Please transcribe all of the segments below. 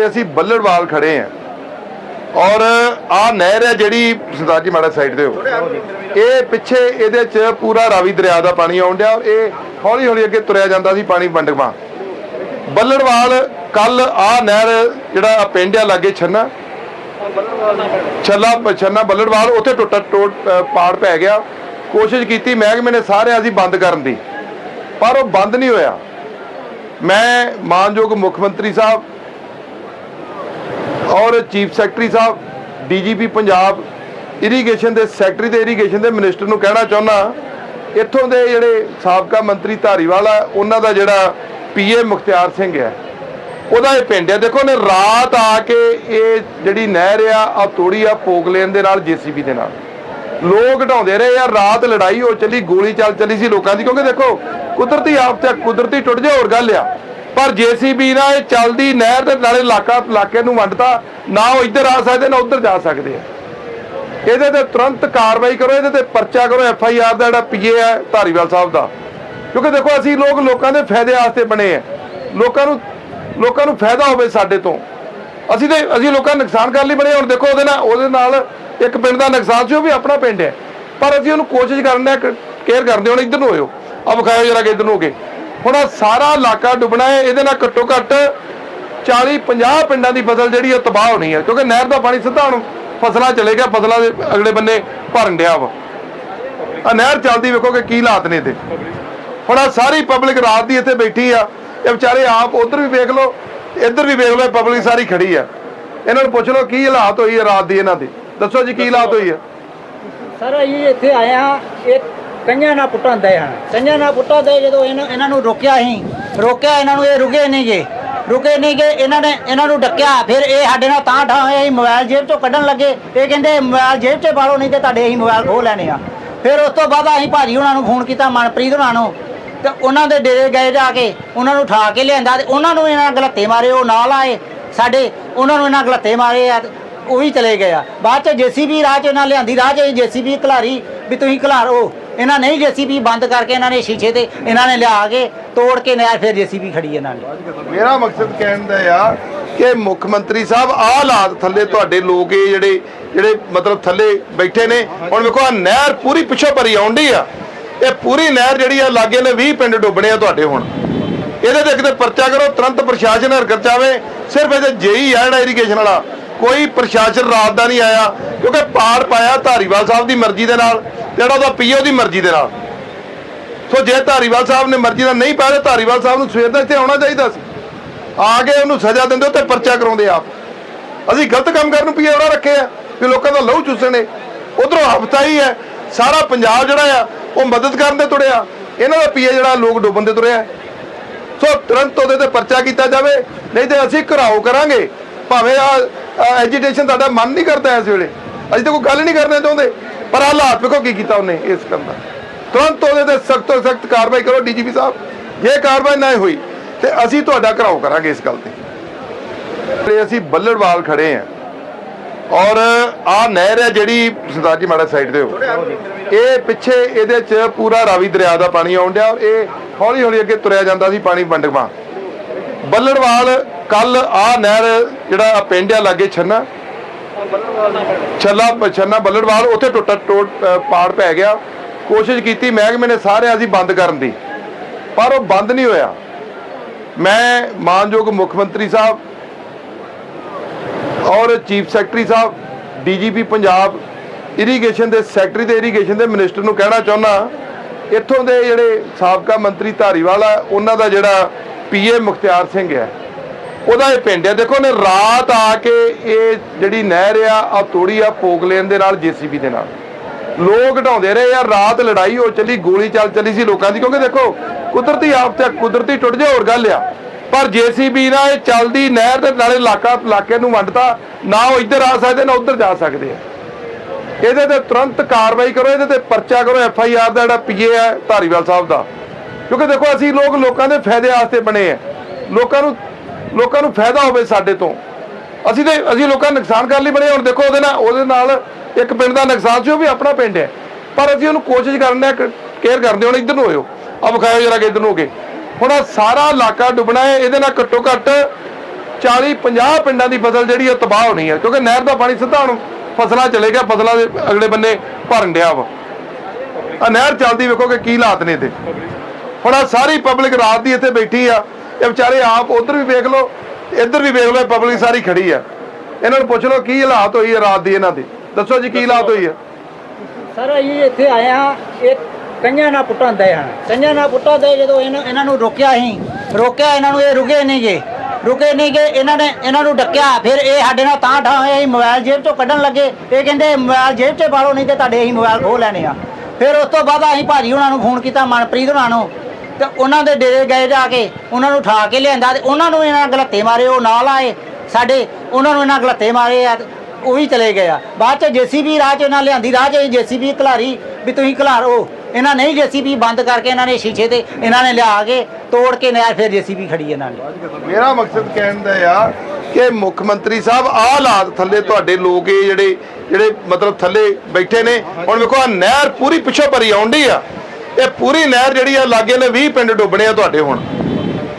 ਵੇਲੇ ਅਸੀਂ ਬੱਲੜਵਾਲ ਖੜੇ ਆ। ਔਰ ਆ ਨਹਿਰ ਹੈ ਜਿਹੜੀ ਸਰਦਾਰ ਜੀ ਮਾੜਾ ਸਾਈਡ ਤੇ ਹੋ ਇਹ ਪਿੱਛੇ ਇਹਦੇ ਚ ਪੂਰਾ ਰਾਵੀ ਦਰਿਆ ਦਾ ਪਾਣੀ ਆਉਣ ਡਿਆ। ਔਰ ਇਹ ਹੌਲੀ ਹੌਲੀ ਅੱਗੇ ਤੁਰਿਆ ਜਾਂਦਾ ਸੀ ਪਾਣੀ ਵੰਡਵਾ ਬੱਲੜਵਾਲ ਕੱਲ ਆ ਨਹਿਰ ਜਿਹੜਾ ਪਿੰਡ ਆ ਲਾਗੇ ਛੰਨਾ। ਛੱਲਾ, ਛੰਨਾ ਬੱਲੜਵਾਲ ਉੱਥੇ ਟੁੱਟਾ, ਟੋਟ ਪਾੜ ਪੈ ਗਿਆ। ਕੋਸ਼ਿਸ਼ ਕੀਤੀ, ਮਹਿਕਮੇ ਨੇ ਸਾਰੇ ਅਸੀਂ ਬੰਦ ਕਰਨ ਦੀ। ਪਰ ਉਹ ਬੰਦ ਨਹੀਂ ਹੋਇਆ। ਮੈਂ ਮਾਨਯੋਗ ਮੁੱਖ ਮੰਤਰੀ ਸਾਹਿਬ ਔਰ ਚੀਫ ਸੈਕਟਰੀ ਸਾਹਿਬ, ਡੀਜੀਪੀ ਪੰਜਾਬ ਇਰੀਗੇਸ਼ਨ ਦੇ ਸੈਕਟਰੀ ਤੇ ਇਰੀਗੇਸ਼ਨ ਦੇ ਮਿਨਿਸਟਰ ਨੂੰ ਕਹਿਣਾ ਚਾਹੁੰਦਾ ਇੱਥੋਂ ਦੇ ਜਿਹੜੇ ਸਾਬਕਾ ਮੰਤਰੀ ਧਾਰੀਵਾਲ ਆ, ਉਹਨਾਂ ਦਾ ਜਿਹੜਾ ਪੀਏ ਮੁਖਤਿਆਰ ਸਿੰਘ ਹੈ, ਉਹਦਾ ਇਹ ਪਿੰਡ ਹੈ। ਦੇਖੋ ਨੇ ਰਾਤ ਆ ਕੇ ਇਹ ਜਿਹੜੀ ਨਹਿਰ ਆ ਆ ਤੋੜੀ ਆ ਪੋਗਲੇਨ ਦੇ ਨਾਲ ਜੀਸੀਬੀ ਦੇ ਨਾਲ। ਲੋਕ ਢਾਉਂਦੇ ਰਹੇ ਆ, ਰਾਤ ਲੜਾਈ ਹੋ ਚੱਲੀ, ਗੋਲੀ ਚੱਲ ਚੱਲੀ ਸੀ ਲੋਕਾਂ ਦੀ, ਕਿਉਂਕਿ ਦੇਖੋ, ਕੁਦਰਤੀ ਆਫਤ ਹੈ ਕੁਦਰਤੀ ਟੁੱਟ ਜਾ ਹੋਰ ਗੱਲ ਆ। ਪਰ ਜੀਸੀਬੀ ਨਾਲ ਇਹ ਚੱਲਦੀ ਨਹਿਰ ਦੇ ਨਾਲੇ ਇਲਾਕਾ ਇਲਾਕੇ ਨੂੰ ਵੰਡਤਾ, ਨਾ ਉਹ ਇੱਧਰ ਆ ਸਕਦੇ, ਨਾ ਉੱਧਰ ਜਾ ਸਕਦੇ ਆ। ਇਹਦੇ ਤੇ ਤੁਰੰਤ ਕਾਰਵਾਈ ਕਰੋ, ਇਹਦੇ ਤੇ ਪਰਚਾ ਕਰੋ, ਐਫ ਆਈ ਆਰ ਦਾ ਜਿਹੜਾ ਪੀਏ ਹੈ ਧਾਰੀਵਾਲ ਸਾਹਿਬ ਦਾ। ਕਿਉਂਕਿ ਦੇਖੋ, ਅਸੀਂ ਲੋਕ ਲੋਕਾਂ ਦੇ ਫਾਇਦੇ ਵਾਸਤੇ ਬਣੇ ਆ। ਲੋਕਾਂ ਨੂੰ ਲੋਕਾਂ ਨੂੰ ਫਾਇਦਾ ਹੋਵੇ ਸਾਡੇ ਤੋਂ। ਅਸੀਂ ਤੇ ਅਸੀਂ ਲੋਕਾਂ ਨੁਕਸਾਨ ਕਰਨ ਲਈ ਬਣੇ ਹੁਣ ਦੇਖੋ, ਉਹਦੇ ਨਾਲ ਉਹਦੇ ਨਾਲ ਇੱਕ ਪਿੰਡ ਦਾ ਨੁਕਸਾਨ ਸੀ, ਉਹ ਵੀ ਆਪਣਾ ਪਿੰਡ ਹੈ। ਪਰ ਅਸੀਂ ਉਹਨੂੰ ਕੋਸ਼ਿਸ਼ ਕਰਨੇ ਕੇਅਰ ਕਰਦੇ ਹੁਣ ਇੱਧਰ ਨੂੰ ਹੋਇਓ। ਆ ਵਿਖਾਇਓ ਜਰਾ ਕਿ ਇੱਧਰ ਨੂੰ ਹੋ ਕੇ। ਹੁਣ ਆਹ ਸਾਰਾ ਇਲਾਕਾ ਡੁੱਬਣਾ ਹੈ, ਇਹਦੇ ਨਾਲ ਘੱਟੋ ਘੱਟ 40 50 ਪਿੰਡਾਂ ਦੀ ਫਸਲ ਜਿਹੜੀ ਉਹ ਤਬਾਹ ਹੋਣੀ ਹੈ ਕਿਉਂਕਿ ਨਹਿਰ ਦਾ ਪਾਣੀ ਸਿੱਧਾ ਹੁਣ ਫਸਲਾਂ ਚਲੇ ਗਿਆ, ਫਸਲਾਂ ਦੇ ਅਗਲੇ ਬੰਨੇ ਭਰਨ ਡਿਆ ਵਾ। ਆ ਨਹਿਰ ਚੱਲਦੀ ਵੇਖੋ ਕਿ ਕੀ ਹਾਲਾਤ ਨੇ ਇਹਦੇ। ਹੁਣ ਆ ਸਾਰੀ ਪਬਲਿਕ ਰਾਤ ਦੀ ਇੱਥੇ ਬੈਠੀ ਆ, ਇਹ ਵਿਚਾਰੇ ਆਪ ਉਧਰ ਵੀ ਵੇਖ ਲਓ, ਇੱਧਰ ਵੀ ਵੇਖ ਲਓ ਪਬਲਿਕ ਸਾਰੀ ਖੜੀ ਆ। ਇਹਨਾਂ ਨੂੰ ਪੁੱਛ ਲਓ ਕੀ ਹਾਲਾਤ ਹੋਈ ਹੈ ਰਾਤ ਦੀ ਇਹਨਾਂ ਦੀ। ਦੱਸੋ ਜੀ ਕੀ ਹਾਲਾਤ ਹੋਈ ਹੈ ਸਰ, ਅਸੀਂ ਇੱਥੇ ਆਏ ਆ ਇਹ ਕੰਨਿਆ ਨਾਲ ਪੁੱਟਾਂ ਦੇ ਹਨ ਕੰਨਿਆ ਨਾਲ ਪੁੱਟਾਂ ਦੇ ਜਦੋਂ ਇਹਨਾਂ ਇਹਨਾਂ ਨੂੰ ਰੋਕਿਆ ਅਸੀਂ, ਰੋਕਿਆ ਇਹਨਾਂ ਨੂੰ ਇਹ ਰੁਕੇ ਨਹੀਂ ਗਏ ਰੁਕੇ ਨਹੀਂ ਗਏ ਇਹਨਾਂ ਨੇ, ਇਹਨਾਂ ਨੂੰ ਡੱਕਿਆ, ਫਿਰ ਇਹ ਸਾਡੇ ਨਾਲ ਤਾਂ ਠਾਂ ਹੋਇਆ ਅਸੀਂ ਮੋਬਾਈਲ ਜੇਬ ਚੋਂ ਕੱਢਣ ਲੱਗੇ, ਇਹ ਕਹਿੰਦੇ ਮੋਬਾਈਲ ਜੇਬ 'ਚ ਪਾਲੋ ਨਹੀਂ ਤੇ ਤੁਹਾਡੇ ਅਸੀਂ ਮੋਬਾਈਲ ਖੋਹ ਲੈਣੇ ਆ। ਫਿਰ ਉਸ ਤੋਂ ਬਾਅਦ ਅਸੀਂ ਭਾਜੀ ਉਹਨਾਂ ਨੂੰ ਫੋਨ ਕੀਤਾ, ਮਨਪ੍ਰੀਤ ਉਹਨਾਂ ਨੂੰ, ਤੇ ਉਹਨਾਂ ਦੇ ਡੇਰੇ ਗਏ ਜਾ ਕੇ, ਉਹਨਾਂ ਨੂੰ ਠਾ ਕੇ ਲਿਆਂਦਾ ਤੇ ਉਹਨਾਂ ਨੂੰ ਇਹਨਾਂ ਗਲੱਤੇ ਮਾਰੇ, ਉਹ ਨਾਲ ਆਏ, ਸਾਡੇ, ਉਹਨਾਂ ਨੂੰ ਇਹਨਾਂ ਗਲੱਤੇ ਮਾਰੇ ਆ ਉਹ ਵੀ ਚਲੇ ਗਏ ਆ। ਬਾਅਦ ਚ ਜੀਸੀਬੀ ਰਾਹ ਚ ਇਹਨਾਂ ਲਿਆਂਦੀ। ਰਾਹ ਚ ਜੀਸੀਬੀ ਖਲਾਰੀ ਵੀ ਤੁਸੀਂ ਖਲਾਰੋ ਇਹਨਾਂ ਨਹੀਂ ਜੀਸੀਬੀ ਬੰਦ ਕਰਕੇ ਇਹਨਾਂ ਨੇ ਸ਼ੀਸ਼ੇ ਤੇ ਇਹਨਾਂ ਨੇ ਲਿਆ ਕੇ ਤੋੜ ਕੇ ਨਹਿਰ ਫਿਰ ਜੀਸੀਬੀ ਖੜੀ ਇਹਨਾਂ ਨੇ। ਮੇਰਾ ਮਕਸਦ ਕਹਿਣ ਦਾ ਆ ਕਿ ਮੁੱਖ ਮੰਤਰੀ ਸਾਹਿਬ, ਆਹ ਹਾਲਾਤ ਥੱਲੇ ਤੁਹਾਡੇ ਲੋਕ ਇਹ ਜਿਹੜੇ ਜਿਹੜੇ ਮਤਲਬ ਥੱਲੇ ਬੈਠੇ ਨੇ। ਹੁਣ ਵੇਖੋ ਆ ਨਹਿਰ ਪੂਰੀ ਪਿੱਛੋਂ ਭਰੀ ਆਉਂਦੀ ਆ। ਇਹ ਪੂਰੀ ਨਹਿਰ ਜਿਹੜੀ ਆ, ਲਾਗੇ ਨੇ 20 ਪਿੰਡ ਡੁੱਬਣੇ ਆ ਤੁਹਾਡੇ ਹੁਣ। ਇਹਦੇ ਤੇ ਕਿਤੇ ਪਰਚਾ ਕਰੋ, ਤੁਰੰਤ ਪ੍ਰਸ਼ਾਸਨ ਹਰਕਤ ਚਾਵੇ ਸਿਰਫ ਇਹਦੇ ਜੇਈ ਆ ਜਿਹੜਾ ਇਰੀਗੇਸ਼ਨ ਵਾਲਾ। ਕੋਈ ਪ੍ਰਸ਼ਾਸਨ ਰਾਤ ਦਾ ਨਹੀਂ ਆਇਆ, ਕਿਉਂਕਿ ਪਾੜ ਪਾਇਆ ਧਾਰੀਵਾਲ ਸਾਹਿਬ ਦੀ ਮਰਜ਼ੀ ਦੇ ਨਾਲ ਜਿਹੜਾ ਉਹਦਾ ਪੀਓ ਦੀ ਮਰਜ਼ੀ ਦੇ ਨਾਲ। ਸੋ ਜੇ ਧਾਰੀਵਾਲ ਸਾਹਿਬ ਨੇ ਮਰਜ਼ੀ ਨਾਲ ਨਹੀਂ ਪਾਇਆ ਧਾਰੀਵਾਲ ਸਾਹਿਬ ਨੂੰ ਸਵੇਰ ਦਾ ਇੱਥੇ ਆਉਣਾ ਚਾਹੀਦਾ ਸੀ। ਆ ਕੇ ਉਹਨੂੰ ਸਜ਼ਾ ਦਿੰਦੇ ਉੱਤੇ ਪਰਚਾ ਕਰਾਉਂਦੇ ਆਪ। ਅਸੀਂ ਗਲਤ ਕੰਮ ਕਰਨ ਨੂੰ ਪੀਏ ਉਹਨਾਂ ਰੱਖੇ ਆ ਕਿ ਲੋਕਾਂ ਦਾ ਲਹੂ ਚੂਸਣੇ ਉਧਰੋਂ ਹਫਤਾ ਹੀ ਹੈ, ਸਾਰਾ ਪੰਜਾਬ ਜਿਹੜਾ ਆ, ਉਹ ਮਦਦ ਕਰਨ ਦੇ ਤੁਰਿਆ। ਇਹਨਾਂ ਦਾ ਪੀਏ ਜਿਹੜਾ ਲੋਕ ਡੁੱਬਣ ਦੇ ਤੁਰਿਆ। ਸੋ ਤੁਰੰਤ ਉਹਦੇ ਤੇ ਪਰਚਾ ਕੀਤਾ ਜਾਵੇ, ਨਹੀਂ ਤੇ ਅਸੀਂ ਘਰਾਓ ਕਰਾਂਗੇ। ਭਾਵੇਂ ਆ ਐਜੀਟੇਸ਼ਨ ਤੁਹਾਡਾ ਮਨ ਨਹੀਂ ਕਰਦਾ ਇਸ ਵੇਲੇ। ਅਸੀਂ ਤਾਂ ਕੋਈ ਗੱਲ ਨਹੀਂ ਕਰਨਾ ਚਾਹੁੰਦੇ। ਪਰ ਹਾਲਾਤ ਵੇਖੋ ਕੀ ਕੀਤਾ ਉਹਨੇ ਇਸ ਕੰਮ ਦਾ। ਤੁਰੰਤ ਉਹਦੇ ਤੇ ਸਖਤ ਤੋਂ ਸਖਤ ਕਾਰਵਾਈ ਕਰੋ ਡੀਜੀਪੀ ਸਾਹਿਬ। ਜੇ ਕਾਰਵਾਈ ਨਾ ਹੋਈ, ਤੇ ਅਸੀਂ ਤੁਹਾਡਾ ਘਰਾਓ ਕਰਾਂਗੇ ਇਸ ਗੱਲ ਤੇ। ਅਸੀਂ ਬੱਲੜਵਾਲ ਖੜੇ ਆ ਔਰ ਆ ਨਹਿਰ ਹੈ ਜਿਹੜੀ ਸਰਦਾਰ ਜੀ ਮਾੜਾ ਸਾਈਡ ਤੇ ਹੋ। ਇਹ ਪਿੱਛੇ ਇਹਦੇ ਚ ਪੂਰਾ ਰਾਵੀ ਦਰਿਆ ਦਾ ਪਾਣੀ ਆਉਣ ਡਿਆ। ਔਰ ਇਹ ਹੌਲੀ ਹੌਲੀ ਅੱਗੇ ਤੁਰਿਆ ਜਾਂਦਾ ਸੀ ਪਾਣੀ ਵੰਡਵਾ ਬੱਲੜਵਾਲ ਕੱਲ ਆ ਨਹਿਰ ਜਿਹੜਾ ਪਿੰਡ ਆ ਲਾਗੇ ਛੰਨਾ। ਛੱਲਾ ਛੰਨਾ ਬੱਲੜਵਾਲ ਉੱਥੇ ਟੁੱਟਾ ਟੁੱਟ ਅ, ਪਾੜ ਪੈ ਗਿਆ। ਕੋਸ਼ਿਸ਼ ਕੀਤੀ ਮਹਿਕਮੇ ਨੇ ਸਾਰਿਆਂ ਅਸੀਂ ਬੰਦ ਕਰਨ ਦੀ। ਪਰ ਉਹ ਬੰਦ ਨਹੀਂ ਹੋਇਆ। ਮੈਂ ਮਾਨਯੋਗ ਮੁੱਖ ਮੰਤਰੀ ਸਾਹਿਬ ਔਰ ਚੀਫ ਸੈਕਟਰੀ ਸਾਹਿਬ ਡੀਜੀਪੀ ਪੰਜਾਬ ਇਰੀਗੇਸ਼ਨ ਦੇ ਸੈਕਟਰੀ ਤੇ ਇਰੀਗੇਸ਼ਨ ਦੇ ਮਿਨਿਸਟਰ ਨੂੰ ਕਹਿਣਾ ਚਾਹੁੰਦਾ ਇੱਥੋਂ ਦੇ ਜਿਹੜੇ ਸਾਬਕਾ ਮੰਤਰੀ ਧਾਰੀਵਾਲ ਆ ਉਹਨਾਂ ਦਾ ਜਿਹੜਾ ਪੀਏ ਮੁਖਤਿਆਰ ਸਿੰਘ ਹੈ। ਉਹਦਾ ਇਹ ਪਿੰਡ ਹੈ। ਦੇਖੋ ਨੇ ਰਾਤ ਆ ਕੇ ਇਹ ਜਿਹੜੀ ਨਹਿਰ ਆ ਆ ਤੋੜੀ ਆ ਪੋਗਲੇਨ ਦੇ ਨਾਲ, ਜੀਸੀਬੀ ਦੇ ਨਾਲ। ਲੋਕ ਢਾਉਂਦੇ ਰਹੇ ਆ। ਰਾਤ ਲੜਾਈ ਹੋ ਚੱਲੀ, ਗੋਲੀ ਚੱਲ ਚੱਲੀ ਸੀ ਲੋਕਾਂ ਦੀ। ਕਿਉਂਕਿ ਦੇਖੋ, ਕੁਦਰਤੀ ਆਫਤ ਹੈ ਕੁਦਰਤੀ ਟੁੱਟ ਜਾ ਹੋਰ ਗੱਲ ਆ। ਪਰ ਜੀਸੀਬੀ ਨਾਲ ਇਹ ਚੱਲਦੀ ਨਹਿਰ ਦੇ ਨਾਲੇ ਇਲਾਕਾ ਇਲਾਕੇ ਨੂੰ ਵੰਡਤਾ। ਨਾ ਉਹ ਇੱਧਰ ਆ ਸਕਦੇ, ਨਾ ਉੱਧਰ ਜਾ ਸਕਦੇ ਆ। ਇਹਦੇ ਤੇ ਤੁਰੰਤ ਕਾਰਵਾਈ ਕਰੋ, ਇਹਦੇ ਤੇ ਪਰਚਾ ਕਰੋ। ਐਫ ਆਈ ਆਰ ਦਾ ਜਿਹੜਾ ਪੀਏ ਹੈ, ਧਾਰੀਵਾਲ ਸਾਹਿਬ ਦਾ। ਕਿਉਂਕਿ ਦੇਖੋ ਅਸੀਂ ਲੋਕ ਲੋਕਾਂ ਦੇ ਫਾਇਦੇ ਵਾਸਤੇ ਬਣੇ ਆ। ਲੋਕਾਂ ਨੂੰ ਲੋਕਾਂ ਨੂੰ ਫਾਇਦਾ ਹੋਵੇ ਸਾਡੇ ਤੋਂ। ਅਸੀਂ ਤੇ ਅਸੀਂ ਲੋਕਾਂ ਨੁਕਸਾਨ ਕਰਨ ਲਈ ਬਣੇ ਹੁਣ ਦੇਖੋ ਉਹਦੇ ਨਾਲ ਉਹਦੇ ਨਾਲ ਇੱਕ ਪਿੰਡ ਦਾ ਨੁਕਸਾਨ ਸੀ, ਉਹ ਵੀ ਆਪਣਾ ਪਿੰਡ ਹੈ। ਪਰ ਅਸੀਂ ਉਹਨੂੰ ਕੋਸ਼ਿਸ਼ ਕਰਨੇ ਕੇਅਰ ਕਰਦੇ ਹੁਣ ਇੱਧਰ ਨੂੰ ਹੋਇਓ। ਆ ਵਿਖਾਇਓ ਜਰਾ ਕਿ ਇੱਧਰ ਨੂੰ ਹੋ ਗਏ ਹੁਣ ਆਹ ਸਾਰਾ ਇਲਾਕਾ ਡੁੱਬਣਾ ਹੈ। ਇਹਦੇ ਨਾਲ ਘੱਟੋ ਘੱਟ 40 50 ਪਿੰਡਾਂ ਦੀ ਫਸਲ ਜਿਹੜੀ ਉਹ ਤਬਾਹ ਹੋਣੀ ਹੈ ਕਿਉਂਕਿ ਨਹਿਰ ਦਾ ਪਾਣੀ ਸਿੱਧਾ ਹੁਣ ਫਸਲਾਂ ਚਲੇ ਗਿਆ। ਫਸਲਾਂ ਦੇ ਅਗਲੇ ਬੰਨੇ ਭਰਨ ਡਿਆ ਵਾ। ਆ ਨਹਿਰ ਚੱਲਦੀ ਵੇਖੋ ਕਿ ਕੀ ਹਾਲਾਤ ਨੇ ਤੇ ਹੁਣ ਆ ਸਾਰੀ ਪਬਲਿਕ ਰਾਤ ਦੀ ਇੱਥੇ ਬੈਠੀ ਆ। ਇਹ ਵਿਚਾਰੇ ਆਪ ਉਧਰ ਵੀ ਵੇਖ ਲਓ, ਇੱਧਰ ਵੀ ਵੇਖ ਲਓ ਪਬਲਿਕ ਸਾਰੀ ਖੜੀ ਆ। ਇਹਨਾਂ ਨੂੰ ਪੁੱਛ ਲਓ ਕੀ ਹਾਲਾਤ ਹੋਈ ਹੈ ਰਾਤ ਦੀ ਇਹਨਾਂ ਦੀ। ਦੱਸੋ ਜੀ ਕੀ ਹਾਲਾਤ ਹੋਈ ਹੈ ਸਰ, ਅਸੀਂ ਇੱਥੇ ਆਏ ਆ ਇਹ ਕੰਨਾਂ ਨਾਲ ਪੁੱਟਾਂ ਦੇ ਹਨ। ਕੰਨਾਂ ਨਾਲ ਪੁੱਟਾਂ ਦੇ ਜਦੋਂ ਇਹਨਾਂ ਨੂੰ ਰੋਕਿਆ ਸੀ ਰੋਕਿਆ ਇਹਨਾਂ ਨੂੰ, ਇਹ ਰੁਕੇ ਨਹੀਂ ਗਏ ਰੁਕੇ ਨਹੀਂ ਗਏ ਇਹਨਾਂ ਨੇ, ਇਹਨਾਂ ਨੂੰ ਡੱਕਿਆ। ਫਿਰ ਇਹ ਸਾਡੇ ਨਾਲ ਤਾਂ ਠਾ ਹੋਏ, ਅਸੀਂ ਮੋਬਾਈਲ ਜੇਬ ਚੋਂ ਕੱਢਣ ਲੱਗੇ। ਇਹ ਕਹਿੰਦੇ, ਮੋਬਾਈਲ ਜੇਬ 'ਚ ਪਾਲੋ ਨਹੀਂ ਤੇ ਤੁਹਾਡੇ ਅਸੀਂ ਮੋਬਾਈਲ ਖੋਹ ਲੈਣੇ ਆ। ਫਿਰ ਉਸ ਤੋਂ ਬਾਅਦ ਅਸੀਂ ਭਾਜੀ ਉਹਨਾਂ ਨੂੰ ਫੋਨ ਕੀਤਾ, ਮਨਪ੍ਰੀਤ ਉਹਨਾਂ ਨੂੰ ਤੇ ਉਹਨਾਂ ਦੇ ਡੇਰੇ ਗਏ ਜਾ ਕੇ, ਉਹਨਾਂ ਨੂੰ ਉਠਾ ਕੇ ਲਿਆਂਦਾ ਤੇ ਉਹਨਾਂ ਨੂੰ ਇਹਨਾਂ ਗਲੱਤੇ ਮਾਰੇ, ਉਹ ਨਾਲ ਆਏ ਸਾਡੇ, ਉਹਨਾਂ ਨੂੰ ਇਹਨਾਂ ਗਲੱਤੇ ਮਾਰੇ ਆ ਤੇ ਉਹ ਵੀ ਚਲੇ ਗਏ ਆ। ਬਾਅਦ ਚ ਜੀਸੀਬੀ ਰਾਹ ਚ ਇਹਨਾਂ ਲਿਆਂਦੀ, ਰਾਹ ਚ ਜੀਸੀਬੀ ਖਲਾਰੀ ਵੀ ਤੁਸੀਂ ਖਲਾਰੋ ਇਹਨਾਂ ਨਹੀਂ ਜੀਸੀਬੀ ਬੰਦ ਕਰਕੇ ਇਹਨਾਂ ਨੇ ਸ਼ੀਸ਼ੇ ਤੇ ਇਹਨਾਂ ਨੇ ਲਿਆ ਕੇ ਤੋੜ ਕੇ ਨਹਿਰ ਫਿਰ ਜੀਸੀਬੀ ਖੜੀ ਇਹਨਾਂ ਨੇ। ਮੇਰਾ ਮਕਸਦ ਕਹਿਣ ਦਾ ਆ ਕਿ ਮੁੱਖ ਮੰਤਰੀ ਸਾਹਿਬ, ਆਹ ਹਾਲਾਤ ਥੱਲੇ ਤੁਹਾਡੇ ਲੋਕ ਇਹ ਜਿਹੜੇ ਜਿਹੜੇ ਮਤਲਬ ਥੱਲੇ ਬੈਠੇ ਨੇ। ਹੁਣ ਵੇਖੋ ਆ ਨਹਿਰ ਪੂਰੀ ਪਿੱਛੋਂ ਭਰੀ ਆਉਂਦੀ ਆ। ਇਹ ਪੂਰੀ ਨਹਿਰ ਜਿਹੜੀ ਆ, ਲਾਗੇ ਨੇ 20 ਪਿੰਡ ਡੁੱਬਣੇ ਆ ਤੁਹਾਡੇ ਹੁਣ।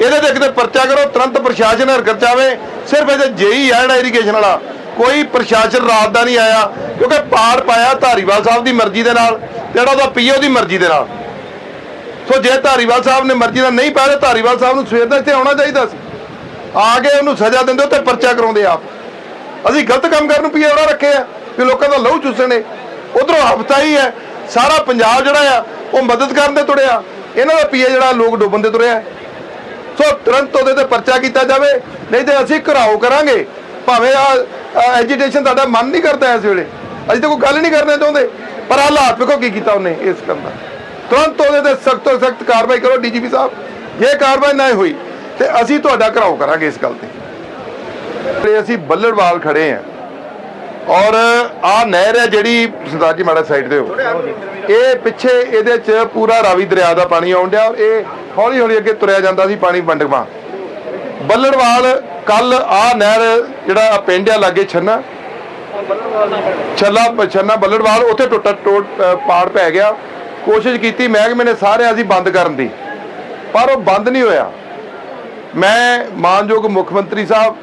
ਇਹਦੇ ਤੇ ਕਿਤੇ ਪਰਚਾ ਕਰੋ, ਤੁਰੰਤ ਪ੍ਰਸ਼ਾਸਨ ਹਰਕਤ ਚਾਵੇ। ਸਿਰਫ ਇਹਦੇ ਜੇਈ ਆ ਜਿਹੜਾ ਇਰੀਗੇਸ਼ਨ ਵਾਲਾ। ਕੋਈ ਪ੍ਰਸ਼ਾਸਨ ਰਾਤ ਦਾ ਨਹੀਂ ਆਇਆ, ਕਿਉਂਕਿ ਪਾੜ ਪਾਇਆ ਧਾਰੀਵਾਲ ਸਾਹਿਬ ਦੀ ਮਰਜ਼ੀ ਦੇ ਨਾਲ ਜਿਹੜਾ ਉਹਦਾ ਪੀਓ ਦੀ ਮਰਜ਼ੀ ਦੇ ਨਾਲ। ਸੋ ਜੇ ਧਾਰੀਵਾਲ ਸਾਹਿਬ ਨੇ ਮਰਜ਼ੀ ਨਾਲ ਨਹੀਂ ਪਾਇਆ ਤਾਂ ਧਾਰੀਵਾਲ ਸਾਹਿਬ ਨੂੰ ਸਵੇਰ ਦਾ ਇੱਥੇ ਆਉਣਾ ਚਾਹੀਦਾ ਸੀ। ਆ ਕੇ ਉਹਨੂੰ ਸਜ਼ਾ ਦਿੰਦੇ ਤੇ ਪਰਚਾ ਕਰਾਉਂਦੇ ਆਪ। ਅਸੀਂ ਗਲਤ ਕੰਮ ਕਰਨ ਨੂੰ ਪੀਏ ਉਹਨਾਂ ਰੱਖੇ ਆ ਕਿ ਲੋਕਾਂ ਦਾ ਲਹੂ ਚੂਸਣੇ ਉਧਰੋਂ ਹਫਤਾ ਹੀ ਹੈ, ਸਾਰਾ ਪੰਜਾਬ ਜਿਹੜਾ ਆ ਉਹ ਮਦਦ ਕਰਨ ਦੇ ਤੁਰਿਆ। ਇਹਨਾਂ ਦਾ ਪੀਏ ਜਿਹੜਾ ਲੋਕ ਡੁੱਬਣ ਦੇ ਤੁਰਿਆ। ਸੋ ਤੁਰੰਤ ਉਹਦੇ ਤੇ ਪਰਚਾ ਕੀਤਾ ਜਾਵੇ, ਨਹੀਂ ਤੇ ਅਸੀਂ ਘਰਾਓ ਕਰਾਂਗੇ। ਭਾਵੇਂ ਆ ਐਜੀਟੇਸ਼ਨ ਤੁਹਾਡਾ ਮਨ ਨਹੀਂ ਕਰਦਾ ਇਸ ਵੇਲੇ। ਅਸੀਂ ਤਾਂ ਕੋਈ ਗੱਲ ਨਹੀਂ ਕਰਨਾ ਚਾਹੁੰਦੇ। ਪਰ ਹਾਲਾਤ ਵੇਖੋ ਕੀ ਕੀਤਾ ਉਹਨੇ ਇਸ ਕੰਮ ਦਾ। ਤੁਰੰਤ ਉਹਦੇ ਤੇ ਸਖਤ ਤੋਂ ਸਖਤ ਕਾਰਵਾਈ ਕਰੋ ਡੀਜੀਪੀ ਸਾਹਿਬ। ਜੇ ਕਾਰਵਾਈ ਨਾ ਹੋਈ, ਤੇ ਅਸੀਂ ਤੁਹਾਡਾ ਘਰਾਓ ਕਰਾਂਗੇ ਇਸ ਗੱਲ ਤੇ। ਅਸੀਂ ਬੱਲੜਵਾਲ ਖੜੇ ਆ ਔਰ ਆ ਨਹਿਰ ਹੈ ਜਿਹੜੀ ਸਰਦਾਰ ਜੀ ਮਾੜਾ ਸਾਈਡ ਤੇ ਹੋ ਇਹ ਪਿੱਛੇ ਇਹਦੇ ਚ ਪੂਰਾ ਰਾਵੀ ਦਰਿਆ ਦਾ ਪਾਣੀ ਆਉਣ ਡਿਆ ਇਹ ਹੌਲੀ ਹੌਲੀ ਅੱਗੇ ਤੁਰਿਆ ਜਾਂਦਾ ਸੀ ਪਾਣੀ ਵੰਡਵਾ ਬੱਲੜਵਾਲ ਕੱਲ ਆ ਨਹਿਰ ਜਿਹੜਾ ਪਿੰਡ ਆ ਲਾਗੇ ਛੰਨਾ। ਛੱਲਾ, ਛੰਨਾ ਬੱਲੜਵਾਲ, ਉੱਥੇ ਟੁੱਟਾ, ਟੋਟ ਪਾੜ ਪੈ ਗਿਆ। ਕੋਸ਼ਿਸ਼ ਕੀਤੀ, ਮਹਿਕਮੇ ਨੇ ਸਾਰੇ ਅਸੀਂ ਬੰਦ ਕਰਨ ਦੀ। ਪਰ ਉਹ ਬੰਦ ਨਹੀਂ ਹੋਇਆ। ਮੈਂ ਮਾਨਯੋਗ ਮੁੱਖ ਮੰਤਰੀ ਸਾਹਿਬ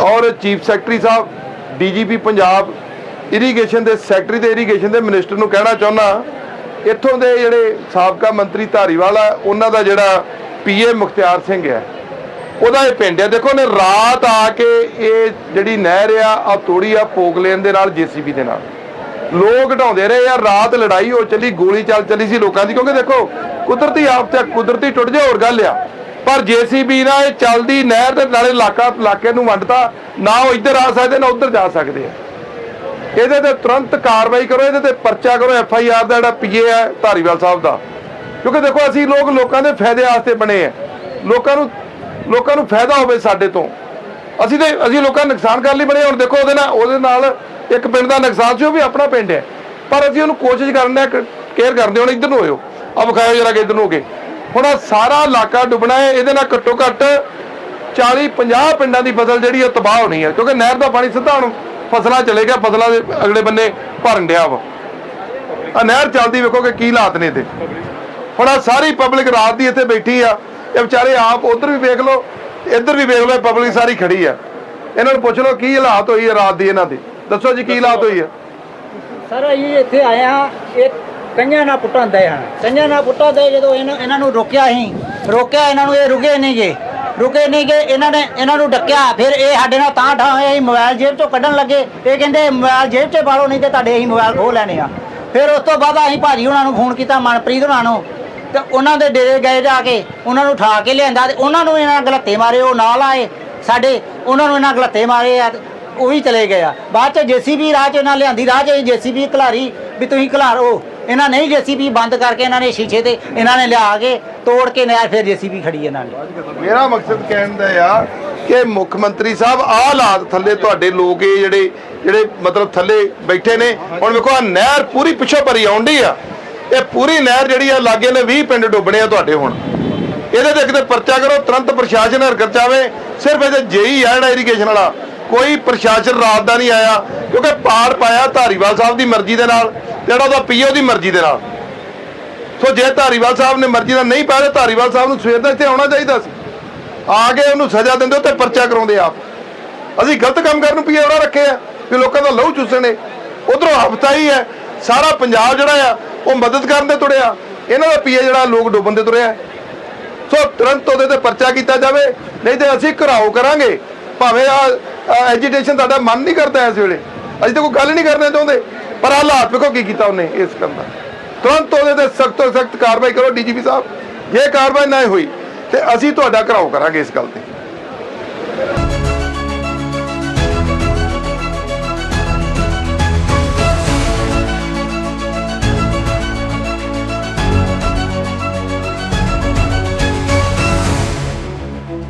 ਔਰ ਚੀਫ ਸੈਕਟਰੀ ਸਾਹਿਬ, ਡੀਜੀਪੀ ਪੰਜਾਬ ਇਰੀਗੇਸ਼ਨ ਦੇ ਸੈਕਟਰੀ ਤੇ ਇਰੀਗੇਸ਼ਨ ਦੇ ਮਿਨਿਸਟਰ ਨੂੰ ਕਹਿਣਾ ਚਾਹੁੰਦਾ ਇੱਥੋਂ ਦੇ ਜਿਹੜੇ ਸਾਬਕਾ ਮੰਤਰੀ ਧਾਰੀਵਾਲ ਆ, ਉਹਨਾਂ ਦਾ ਜਿਹੜਾ ਪੀਏ ਮੁਖਤਿਆਰ ਸਿੰਘ ਹੈ, ਉਹਦਾ ਇਹ ਪਿੰਡ ਹੈ। ਦੇਖੋ ਨੇ ਰਾਤ ਆ ਕੇ ਇਹ ਜਿਹੜੀ ਨਹਿਰ ਆ ਆ ਤੋੜੀ ਆ ਪੋਗਲੇਨ ਦੇ ਨਾਲ ਜੀਸੀਬੀ ਦੇ ਨਾਲ। ਲੋਕ ਢਾਉਂਦੇ ਰਹੇ ਆ, ਰਾਤ ਲੜਾਈ ਹੋ ਚੱਲੀ, ਗੋਲੀ ਚੱਲ ਚੱਲੀ ਸੀ ਲੋਕਾਂ ਦੀ, ਕਿਉਂਕਿ ਦੇਖੋ, ਕੁਦਰਤੀ ਆਫਤ ਹੈ ਕੁਦਰਤੀ ਟੁੱਟ ਜਾ ਹੋਰ ਗੱਲ ਆ। ਪਰ ਜੀਸੀਬੀ ਨਾਲ ਇਹ ਚੱਲਦੀ ਨਹਿਰ ਦੇ ਨਾਲੇ ਇਲਾਕਾ, ਇਲਾਕੇ ਨੂੰ ਵੰਡਤਾ। ਨਾ ਉਹ ਇੱਧਰ ਆ ਸਕਦੇ, ਨਾ ਉੱਧਰ ਜਾ ਸਕਦੇ ਆ। ਇਹਦੇ ਤੇ ਤੁਰੰਤ ਕਾਰਵਾਈ ਕਰੋ, ਇਹਦੇ ਤੇ ਪਰਚਾ ਕਰੋ, ਐਫ ਆਈ ਆਰ ਦਾ ਜਿਹੜਾ ਪੀਏ ਹੈ, ਧਾਰੀਵਾਲ ਸਾਹਿਬ ਦਾ। ਕਿਉਂਕਿ ਦੇਖੋ, ਅਸੀਂ ਲੋਕ ਲੋਕਾਂ ਦੇ ਫਾਇਦੇ ਵਾਸਤੇ ਬਣੇ ਆ। ਲੋਕਾਂ ਨੂੰ ਲੋਕਾਂ ਨੂੰ ਫਾਇਦਾ ਹੋਵੇ ਸਾਡੇ ਤੋਂ। ਅਸੀਂ ਤੇ, ਅਸੀਂ ਲੋਕਾਂ ਦਾ ਨੁਕਸਾਨ ਕਰਨ ਲਈ ਬਣੇ ਹੁਣ ਦੇਖੋ, ਉਹਦੇ ਨਾਲ ਉਹਦੇ ਨਾਲ ਇੱਕ ਪਿੰਡ ਦਾ ਨੁਕਸਾਨ ਸੀ, ਉਹ ਵੀ ਆਪਣਾ ਪਿੰਡ ਹੈ। ਪਰ ਅਸੀਂ ਉਹਨੂੰ ਕੋਸ਼ਿਸ਼ ਕਰਨਾ ਕੇਅਰ ਕਰਦੇ ਹੁਣ ਇੱਧਰ ਨੂੰ ਹੋਇਓ। ਆ ਵਿਖਾਇਓ ਜਰਾ ਕਿ ਇੱਧਰ ਨੂੰ ਹੋ ਕੇ। ਹੁਣ ਆਹ ਸਾਰਾ ਇਲਾਕਾ ਡੁੱਬਣਾ ਹੈ, ਇਹਦੇ ਨਾਲ ਘੱਟੋ ਘੱਟ 40 50 ਪਿੰਡਾਂ ਦੀ ਫਸਲ ਜਿਹੜੀ ਉਹ ਤਬਾਹ ਹੋਣੀ ਹੈ ਕਿਉਂਕਿ ਨਹਿਰ ਦਾ ਪਾਣੀ ਸਿੱਧਾ ਹੁਣ ਫਸਲਾਂ ਚਲੇ ਗਿਆ, ਫਸਲਾਂ ਦੇ ਅਗਲੇ ਬੰਨੇ ਭਰਨ ਡਿਆ ਵਾ। ਆ ਨਹਿਰ ਚੱਲਦੀ ਵੇਖੋ ਕਿ ਕੀ ਹਾਲਾਤ ਨੇ ਤੇ ਹੁਣ ਆ ਸਾਰੀ ਪਬਲਿਕ ਰਾਤ ਦੀ ਇੱਥੇ ਬੈਠੀ ਆ। ਇਹ ਵਿਚਾਰੇ ਆਪ ਉਧਰ ਵੀ ਵੇਖ ਲਓ, ਇੱਧਰ ਵੀ ਵੇਖ ਲਓ ਪਬਲਿਕ ਸਾਰੀ ਖੜੀ ਆ। ਇਹਨਾਂ ਨੂੰ ਪੁੱਛ ਲਓ ਕੀ ਹਾਲਾਤ ਹੋਈ ਹੈ ਰਾਤ ਦੀ ਇਹਨਾਂ ਦੀ। ਦੱਸੋ ਜੀ ਕੀ ਹਾਲਾਤ ਹੋਈ ਹੈ ਸਰ, ਅਸੀਂ ਇੱਥੇ ਆਏ ਆ ਇਹ ਕੰਨਾਂ ਨਾਲ ਪੁੱਟਾਂ ਦੇ ਹਨ। ਕੰਨਾਂ ਨਾਲ ਪੁੱਟਾਂ ਦੇ ਜਦੋਂ ਇਹਨਾਂ ਇਹਨਾਂ ਨੂੰ ਰੋਕਿਆ ਸੀ ਰੋਕਿਆ ਇਹਨਾਂ ਨੂੰ ਇਹ ਰੁਕੇ ਨਹੀਂ ਗਏ ਰੁਕੇ ਨਹੀਂ ਗਏ ਇਹਨਾਂ ਨੇ ਇਹਨਾਂ ਨੂੰ ਡੱਕਿਆ। ਫਿਰ ਇਹ ਸਾਡੇ ਨਾਲ ਤਾਂ ਠਾ ਹੋਇਆ ਅਸੀਂ ਮੋਬਾਈਲ ਜੇਬ ਚੋਂ ਕੱਢਣ ਲੱਗੇ। ਇਹ ਕਹਿੰਦੇ, ਮੋਬਾਈਲ ਜੇਬ 'ਚ ਪਾਲੋ ਨਹੀਂ ਤੇ ਤੁਹਾਡੇ ਅਸੀਂ ਮੋਬਾਈਲ ਖੋਹ ਲੈਣੇ ਆ ਫਿਰ ਉਸ ਤੋਂ ਬਾਅਦ ਅਸੀਂ ਭਾਜੀ ਉਹਨਾਂ ਨੂੰ ਫੋਨ ਕੀਤਾ, ਮਨਪ੍ਰੀਤ ਉਹਨਾਂ ਨੂੰ। ਤੇ ਉਹਨਾਂ ਦੇ ਡੇਰੇ ਗਏ ਜਾ ਕੇ, ਉਹਨਾਂ ਨੂੰ ਠਾ ਕੇ ਲਿਆਂਦਾ ਤੇ ਉਹਨਾਂ ਨੂੰ ਇਹਨਾਂ ਗਲੱਤੇ ਮਾਰੇ, ਉਹ ਨਾਲ ਆਏ। ਸਾਡੇ ਉਹਨਾਂ ਨੂੰ ਇਹਨਾਂ ਗਲੱਤੇ ਮਾਰੇ ਆ ਉਹ ਵੀ ਚਲੇ ਗਏ ਆ। ਬਾਅਦ ਚ ਜੀਸੀਬੀ ਰਾਹ ਚ ਇਹਨਾਂ ਲਿਆਂਦੀ, ਰਾਹ ਚ ਜੀਸੀਬੀ ਖਲਾਰੀ ਵੀ ਤੁਸੀਂ ਖਲਾਰੋ ਇਹਨਾਂ ਨਹੀਂ ਜੀਸੀਬੀ ਬੰਦ ਕਰਕੇ ਇਹਨਾਂ ਨੇ ਸ਼ੀਸ਼ੇ ਤੇ ਇਹਨਾਂ ਨੇ ਲਿਆ ਕੇ ਤੋੜ ਕੇ ਨਹਿਰ ਫਿਰ ਜੀਸੀਬੀ ਖੜੀ ਇਹਨਾਂ ਨੇ। ਮੇਰਾ ਮਕਸਦ ਕਹਿਣ ਦਾ ਆ ਕਿ ਮੁੱਖ ਮੰਤਰੀ ਸਾਹਿਬ, ਆਹ ਹਾਲਾਤ ਥੱਲੇ ਤੁਹਾਡੇ ਲੋਕ ਇਹ ਜਿਹੜੇ ਜਿਹੜੇ ਮਤਲਬ ਥੱਲੇ ਬੈਠੇ ਨੇ, ਹੁਣ ਵੇਖੋ ਆ ਨਹਿਰ ਪੂਰੀ ਪਿੱਛੋਂ ਭਰੀ ਆਉਂਦੀ ਆ। ਇਹ ਪੂਰੀ ਨਹਿਰ ਜਿਹੜੀ ਆ, ਲਾਗੇ ਨੇ 20 ਪਿੰਡ ਡੁੱਬਣੇ ਆ ਤੁਹਾਡੇ ਹੁਣ। ਇਹਦੇ ਤੇ ਕਿਤੇ ਪਰਚਾ ਕਰੋ, ਤੁਰੰਤ ਪ੍ਰਸ਼ਾਸਨ ਹਰਕਤ ਚਾਵੇ ਸਿਰਫ ਇਹਦੇ ਜੇਈ ਆ ਜਿਹੜਾ ਇਰੀਗੇਸ਼ਨ ਵਾਲਾ। ਕੋਈ ਪ੍ਰਸ਼ਾਸਨ ਰਾਤ ਦਾ ਨਹੀਂ ਆਇਆ, ਕਿਉਂਕਿ ਪਾੜ ਪਾਇਆ ਧਾਰੀਵਾਲ ਸਾਹਿਬ ਦੀ ਮਰਜ਼ੀ ਦੇ ਨਾਲ। ਜਿਹੜਾ ਉਹਦਾ ਪੀਓ ਦੀ ਮਰਜ਼ੀ ਦੇ ਨਾਲ। ਸੋ ਜੇ ਧਾਰੀਵਾਲ ਸਾਹਿਬ ਨੇ ਮਰਜ਼ੀ ਨਾਲ ਨਹੀਂ ਪਾਇਆ ਤਾਂ ਧਾਰੀਵਾਲ ਸਾਹਿਬ ਨੂੰ ਸਵੇਰ ਦਾ ਇੱਥੇ ਆਉਣਾ ਚਾਹੀਦਾ ਸੀ। ਆ ਕੇ ਉਹਨੂੰ ਸਜ਼ਾ ਦਿੰਦੇ ਹੋ ਪਰਚਾ ਕਰਾਉਂਦੇ ਆਪ। ਅਸੀਂ ਗਲਤ ਕੰਮ ਕਰਨ ਨੂੰ ਪੀਏ ਉਹਨਾਂ ਰੱਖੇ ਆ ਕਿ ਲੋਕਾਂ ਦਾ ਲਹੂ ਚੂਸਣੇ ਉਧਰੋਂ ਹੀ ਹੈ, ਸਾਰਾ ਪੰਜਾਬ ਜਿਹੜਾ ਆ, ਉਹ ਮਦਦ ਕਰਨ ਦੇ ਤੁਰਿਆ। ਇਹਨਾਂ ਦਾ ਪੀਏ ਜਿਹੜਾ, ਲੋਕ ਡੁੱਬਣ ਦੇ ਤੁਰਿਆ। ਸੋ ਤੁਰੰਤ ਉਹਦੇ ਤੇ ਪਰਚਾ ਕੀਤਾ ਜਾਵੇ, ਨਹੀਂ ਤੇ ਅਸੀਂ ਘਰਾਓ ਕਰਾਂਗੇ। ਭਾਵੇਂ ਆ ਐਜੀਟੇਸ਼ਨ ਤੁਹਾਡਾ ਮਨ ਨਹੀਂ ਕਰਦਾ ਇਸ ਵੇਲੇ। ਅਸੀਂ ਤਾਂ ਕੋਈ ਗੱਲ ਨਹੀਂ ਕਰਨਾ ਚਾਹੁੰਦੇ। ਪਰ ਹਾਲਾਤ ਵੇਖੋ ਕੀ ਕੀਤਾ ਉਹਨੇ ਇਸ ਕੰਮ ਦਾ। ਤੁਰੰਤ ਉਹਦੇ ਤੇ ਸਖਤ ਤੋਂ ਸਖਤ ਕਾਰਵਾਈ ਕਰੋ ਡੀਜੀਪੀ ਸਾਹਿਬ। ਜੇ ਕਾਰਵਾਈ ਨਾ ਹੋਈ ਤੇ ਅਸੀਂ ਤੁਹਾਡਾ ਘਰਾਓ ਕਰਾਂਗੇ ਇਸ ਗੱਲ ਤੇ।